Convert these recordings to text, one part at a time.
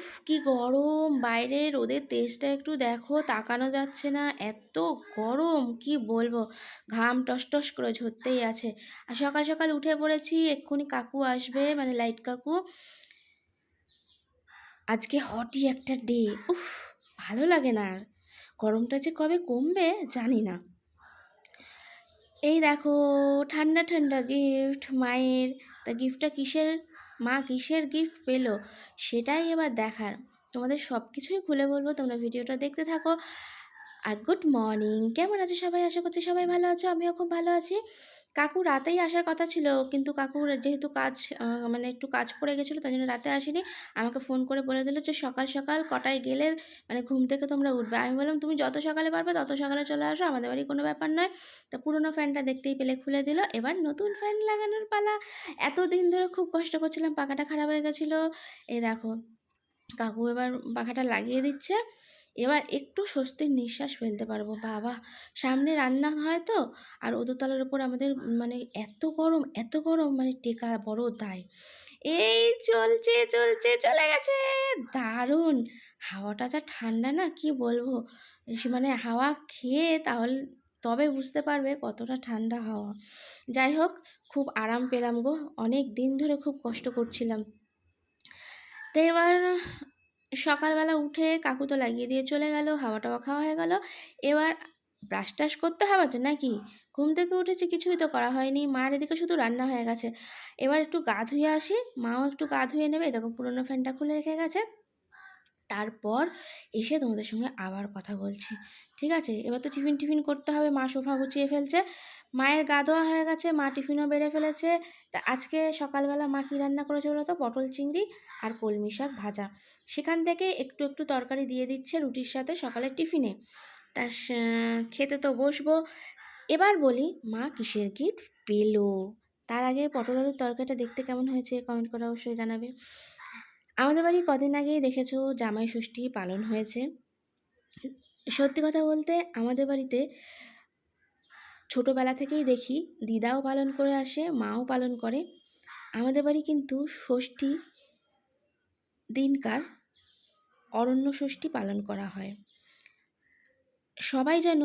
উফ, কি গরম। বাইরে রোদের তেজটা একটু দেখো, তাকানো যাচ্ছে না। এত গরম, কি বলব। ঘাম টস টস করে ঝরতেই আছে। আর সকাল সকাল উঠে পড়েছি, এক্ষুনি কাকু আসবে মানে লাইট কাকু। আজকে হটই একটা ডে। উফ, ভালো লাগে না আর। গরমটা যে কবে কমবে, জানি না। এই দেখো, ঠান্ডা ঠান্ডা গিফট মায়ের। তা গিফটটা কিসের? মা কিসের গিফট পেল সেটাই এবার দেখার। তোমাদের সব কিছুই খুলে বলব, তোমরা ভিডিওটা দেখতে থাকো। আর গুড মর্নিং কেমন আছো সবাই? আশা করছি সবাই ভালো আছো, আমিও খুব ভালো আছি। কাকু রাতেই আসার কথা ছিল, কিন্তু কাকুর যেহেতু কাজ মানে একটু কাজ পড়ে গেছিল, তাই জন্য রাতে আসেনি। আমাকে ফোন করে বলে দিল যে, সকাল সকাল কটায় গেলে মানে ঘুম থেকে তোমরা উঠবে। আমি বললাম, তুমি যত সকালে পারবে, তত সকালে চলে আসো, আমাদের বাড়ি কোনো ব্যাপার নয়। তো পুরোনো ফ্যানটা দেখতেই পেলে, খুলে দিল। এবার নতুন ফ্যান লাগানোর পালা। এতদিন ধরে খুব কষ্ট করছিলাম, পাখাটা খারাপ হয়ে গেছিল। এই দেখো, কাকু এবার পাখাটা লাগিয়ে দিচ্ছে। এবার একটু স্বস্তির নিঃশ্বাস ফেলতে পারব। বাবা, সামনে রান্না হয় তো? আর ওদোতলার উপর আমাদের মানে এত গরম এত গরম মানে টেকা বড় দায়। এই চলছে চলছে, চলে গেছে। দারুণ! হাওয়াটা যা ঠান্ডা না, কি বলব? মানে হাওয়া খেয়ে তাহলে তবে বুঝতে পারবে কতটা ঠান্ডা হাওয়া। যাই হোক, খুব আরাম পেলাম গো। অনেক দিন ধরে খুব কষ্ট করছিলাম। তো এবার সকালবেলা উঠে কাকু তো লাগিয়ে দিয়ে চলে গেল, হাওয়া টাওয়া খাওয়া হয়ে গেল। এবার ব্রাশ টাশ করতে হবে তো নাকি? ঘুম থেকে উঠেছি, কিছুই তো করা হয়নি। মার এদিকে শুধু রান্না হয়ে গেছে। এবার একটু গা ধুয়ে আসি। মাও একটু গা ধুয়ে নেবে। দেখো পুরনো ফ্যানটা খুলে রেখে গেছে। তারপর এসে তোমাদের সঙ্গে আবার কথা বলছি। ঠিক আছে? এবার তো টিফিন টিফিন করতে হবে, মা সোফা গুছিয়ে ফেলছে। মায়ের গা ধোয়া হয়ে গেছে, মা টিফিনও বেড়ে ফেলেছে। তা আজকে সকালবেলা মা কী রান্না করেছে বলো তো? পটল চিংড়ি আর কলমি শাক ভাজা। সেখান থেকে একটু একটু তরকারি দিয়ে দিচ্ছে রুটির সাথে সকালের টিফিনে। তা খেতে তো বসবো। এবার বলি, মা কিসের গিফট? পেল। তার আগে পটল আলুর তরকারিটা দেখতে কেমন হয়েছে? কমেন্ট করে অবশ্যই জানাবে। আমাদের বাড়ি কদিন আগেই দেখেছ জামাই ষষ্ঠী পালন হয়েছে। সত্যি কথা বলতে আমাদের বাড়িতে ছোটোবেলা থেকেই দেখি, দিদাও পালন করে আসে, মাও পালন করে। আমাদের বাড়ি কিন্তু ষষ্ঠী দিনকার অরণ্য ষষ্ঠী পালন করা হয়। সবাই যেন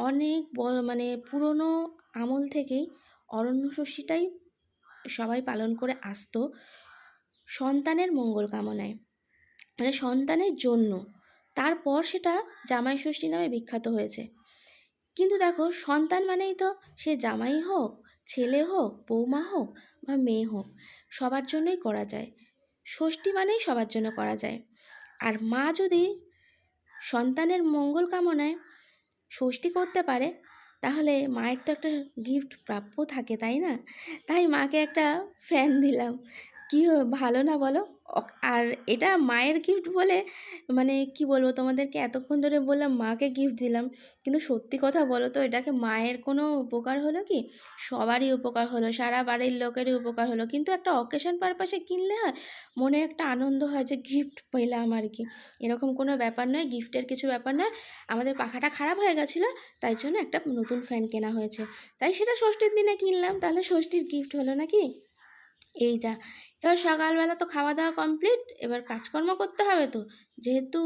অনেক মানে পুরনো আমল থেকেই অরণ্য ষষ্ঠীটাই সবাই পালন করে আসতো। সন্তানের মঙ্গল কামনায় মানে সন্তানের জন্য। তারপর সেটা জামাই ষষ্ঠী নামে বিখ্যাত হয়েছে। কিন্তু দেখো, সন্তান মানেই তো সে জামাই হোক, ছেলে হোক, বৌমা হোক বা মেয়ে হোক, সবার জন্যই করা যায়। ষষ্ঠী মানেই সবার জন্য করা যায়। আর মা যদি সন্তানের মঙ্গল কামনায় ষষ্ঠী করতে পারে, তাহলে মায়ের তো একটা গিফট প্রাপ্য থাকে, তাই না? তাই মাকে একটা ফ্যান দিলাম। কি ভালো না বলো? আর এটা মায়ের গিফট বলে মানে কি বলব তোমাদেরকে, এতক্ষণ ধরে বললাম মাকে গিফট দিলাম। কিন্তু সত্যি কথা বলো তো, এটাকে মায়ের কোনো উপকার হলো কি? সবারই উপকার হলো, সারা বাড়ির লোকেরই উপকার হলো। কিন্তু একটা অকেশন পারপাসে কিনলে হয়, মনে একটা আনন্দ হয় যে গিফট পেলাম আর কি। এরকম কোনো ব্যাপার নয় গিফটের কিছু ব্যাপার নয়। আমাদের পাখাটা খারাপ হয়ে গেছিল, তাই জন্য একটা নতুন ফ্যান কেনা হয়েছে। তাই সেটা ষষ্ঠীর দিনে কিনলাম, তাহলে ষষ্ঠীর গিফট হলো নাকি? এই যা এবার সকালবেলা তো খাওয়া দাওয়া কমপ্লিট এবার কাজকর্ম করতে হবে তো। যেহেতু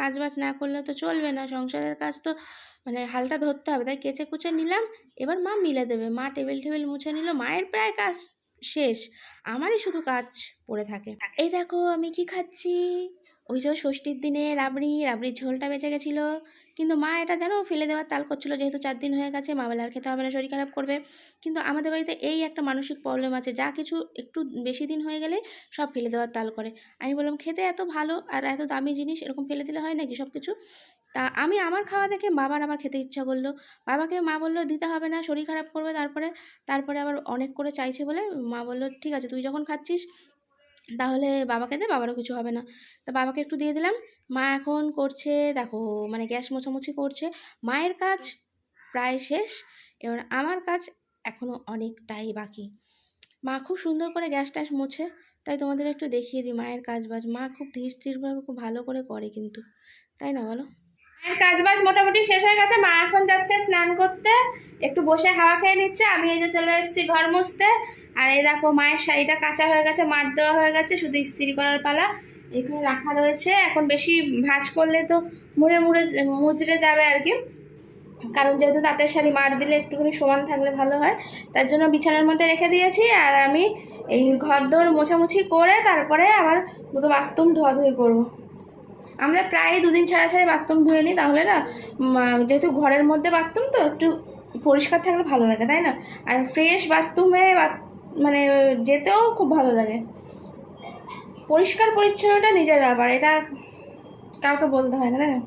কাজ বাজ না করলে তো চলবে না, সংসারের কাজ তো মানে হালটা ধরতে হবে। তাই কেচে কুচে নিলাম, এবার মা মিলে দেবে। মা টেবিল টেবিল মুছে নিল, মায়ের প্রায় কাজ শেষ। আমারই শুধু কাজ পড়ে থাকে। এই দেখো আমি কি খাচ্ছি? ওই যে ষষ্ঠীর দিনে রাবড়ি, রাবড়ির ঝোলটা বেঁচে গেছিল। কিন্তু মা এটা জানো ফেলে দেওয়ার তাল করছিল, যেহেতু চার দিন হয়ে গেছে, মা বলে আর খেতে হবে না, শরীর খারাপ করবে। কিন্তু আমাদের বাড়িতে এই একটা মানসিক প্রবলেম আছে, যা কিছু একটু বেশি দিন হয়ে গেলে সব ফেলে দেওয়ার তাল করে। আমি বললাম, খেতে এত ভালো আর এত দামি জিনিস, এরকম ফেলে দিলে হয় নাকি সব কিছু তা আমি আমার খাওয়া দেখে বাবার আবার খেতে ইচ্ছা করল। বাবাকে মা বলল, দিতে হবে না, শরীর খারাপ করবে তারপরে। তারপরে আবার অনেক করে চাইছে বলে মা বলল, ঠিক আছে, তুই যখন খাচ্ছিস তাহলে বাবাকে দে, বাবারও কিছু হবে না। তা বাবাকে একটু দিয়ে দিলাম। মা এখন করছে, দেখো মানে গ্যাস মোছামুছি করছে। মায়ের কাজ প্রায় শেষ। এবার আমার কাজ এখনও অনেকটাই বাকি। মা খুব সুন্দর করে গ্যাস ট্যাস মোছে। তাই তোমাদের একটু দেখিয়ে দিই মায়ের কাজ বাজ মা খুব ধীর স্থিরভাবে খুব ভালো করে করে কিন্তু। তাই না বলো? মায়ের কাজ বাজ মোটামুটি শেষ হয়ে গেছে। মা এখন যাচ্ছে স্নান করতে। একটু বসে হাওয়া খেয়ে নিচ্ছে। আমি এই যে চলে এসেছি ঘর মুছতে। আর এই দেখো, মায়ের শাড়িটা কাঁচা হয়ে গেছে, মার দেওয়া হয়ে গেছে, শুধু ইস্ত্রি করার পালা। এখানে রাখা রয়েছে। এখন বেশি ভাঁজ করলে তো মুড়ে মুড়ে মুচড়ে যাবে আর কি। কারণ যেহেতু তাঁতের শাড়ি মার দিলে একটুখানি সমান থাকলে ভালো হয়। তার জন্য বিছানার মধ্যে রেখে দিয়েছি। আর আমি এই ঘর দোর মোছামুছি করে তারপরে আবার দুটো বাথরুম ধোয়াধুয়ি করব। আমরা প্রায় দুদিন ছাড়া ছাড়া বাথরুম ধুয়ে নিই, তাহলে না যেহেতু ঘরের মধ্যে বাথরুম, তো একটু পরিষ্কার থাকলে ভালো লাগে, তাই না? আর ফ্রেশ বাথরুমে মানে যেতেও খুব ভালো লাগে। পরিষ্কার পরিচ্ছন্নটা নিজের ব্যাপার, এটা কাউকে বলতে হয় না, তাই না?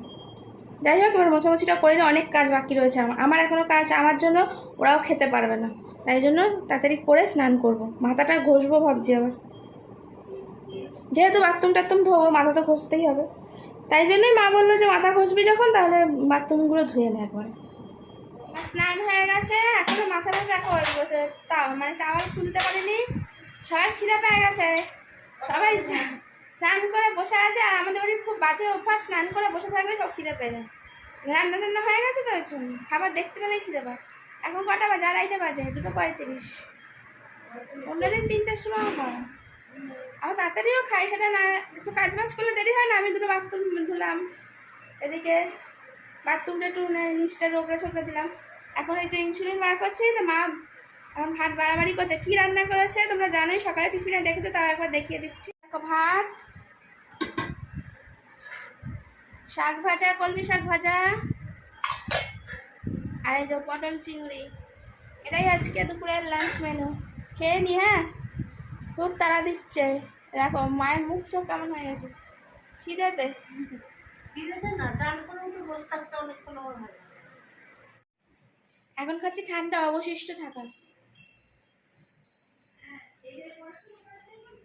যাই হোক, এবার মোছামুছিটা করে অনেক কাজ বাকি রয়েছে আমার আমার এখনও কাজ, আমার জন্য ওরাও খেতে পারবে না, তাই জন্য তাড়াতাড়ি করে স্নান করব। মাথাটা ঘষবো ভাবছি আবার। যেহেতু বাথরুম টাথরুম ধোবো, মাথা তো ঘষতেই হবে। তাই জন্যই মা বলল যে মাথা ঘষবি যখন, তাহলে বাথরুমগুলো ধুয়ে নে একবার। স্নান হয়ে গেছে, এখনও মাথাটা দেখো তাও মানে টাওয়াল খুলতে পারিনি সবার খিদে পেয়ে গেছে। সবাই স্নান করে বসে আছে, আর আমাদের বাড়ির খুব বাজে অভ্যাস, স্নান করে বসে থাকলে সব খিদে পেয়ে যায়। রান্না টান্না হয়ে গেছে তো জন্য, খাবার দেখতে পেলেই খিদে পায়। এখন কটা বাজে? আড়াইটা বাজে, দুটো পঁয়ত্রিশ। অন্যদিন তিনটের সময় হয়। আবার তাড়াতাড়িও খাই, সেটা না, একটু কাজ বাজ করলে দেরি হয় না? আমি দুটো বাথরুম ধুলাম, এদিকে বাথরুমটা একটু নে- নিচটা রোগড়ে ঠোকরে দিলাম। এখন এই যে ইনসুলিন বার করছি, তো মা এখন ভাত বাড়াবাড়ি করছে। কী রান্না করেছে? তোমরা জানোই, সকালে টিফিনে দেখেছ, তাও একবার দেখিয়ে দিচ্ছি। দেখো ভাত, শাক ভাজা, কলমি শাক ভাজা, আর এই যে পটল চিংড়ি। এটাই আজকে দুপুরের লাঞ্চ মেনু খেয়ে নি হ্যাঁ? খুব তাড়া দিচ্ছে। দেখো মায়ের মুখ চোখ কেমন হয়ে গেছে? খিদেতে? এখন খাচ্ছি ঠান্ডা অবশিষ্ট থাকা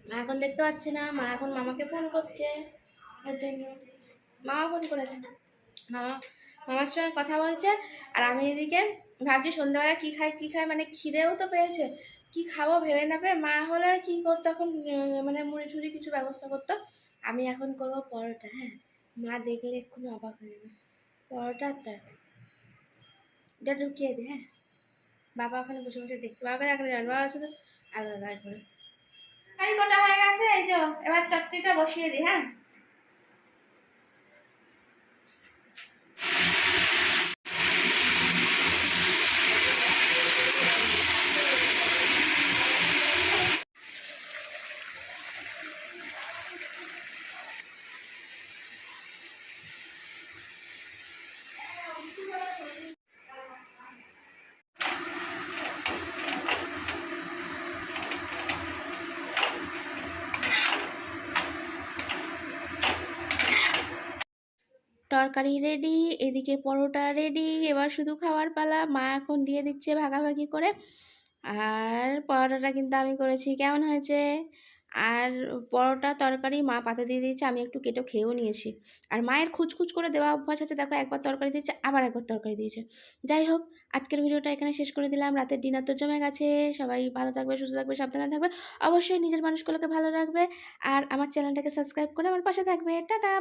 মা এখন দেখতে পাচ্ছে না মা এখন মামাকে ফোন করছে। ওর জন্য। মামা ফোন করেছে। মামা মামার সঙ্গে কথা বলছে। আর আমি এদিকে ভাবছি সন্ধ্যাবেলা কী খাই কী খাই মানে খিদেও তো পেয়েছে। কি খাব ভেবে না পেয়ে মা হলে কী করতো? এখন মানে মুড়ি ছুড়ি কিছু ব্যবস্থা করতো। আমি এখন করব পরোটা হ্যাঁ? মা দেখলে এক্ষুনি অবাক হয়ে যাবে। পরোটা তরকারি। এটা ঢুকিয়ে দে হ্যাঁ? বাবা ওখানে বসে বসে দেখতে বাবা এখন জানো বাবা শুধু আলাদা করে। এই কটা হয়ে গেছে, এই যে, এবার চচ্চিটা বসিয়ে দিই হ্যাঁ? তরকারি রেডি এদিকে পরোটা রেডি এবার শুধু খাওয়ার পালা। মা এখন দিয়ে দিচ্ছে ভাগাভাগি করে। আর পরোটাটা কিন্তু আমি করেছি। কেমন হয়েছে? আর পরোটা, তরকারি মা পাতে দিয়ে দিয়েছে, আমি একটু কেটে খেয়েও নিয়েছি। আর মায়ের খুচখুচ করে দেওয়া অভ্যাস আছে, দেখো একবার তরকারি দিয়েছে, আবার একবার তরকারি দিয়েছে। যাই হোক, আজকের ভিডিওটা এখানে শেষ করে দিলাম। রাতের ডিনার তো জমে গেছে। সবাই ভালো থাকবে, সুস্থ থাকবে, সাবধানে থাকবে। অবশ্যই নিজের মানুষগুলোকে ভালো রাখবে। আর আমার চ্যানেলটাকে সাবস্ক্রাইব করে আমার পাশে থাকবে। টাটা!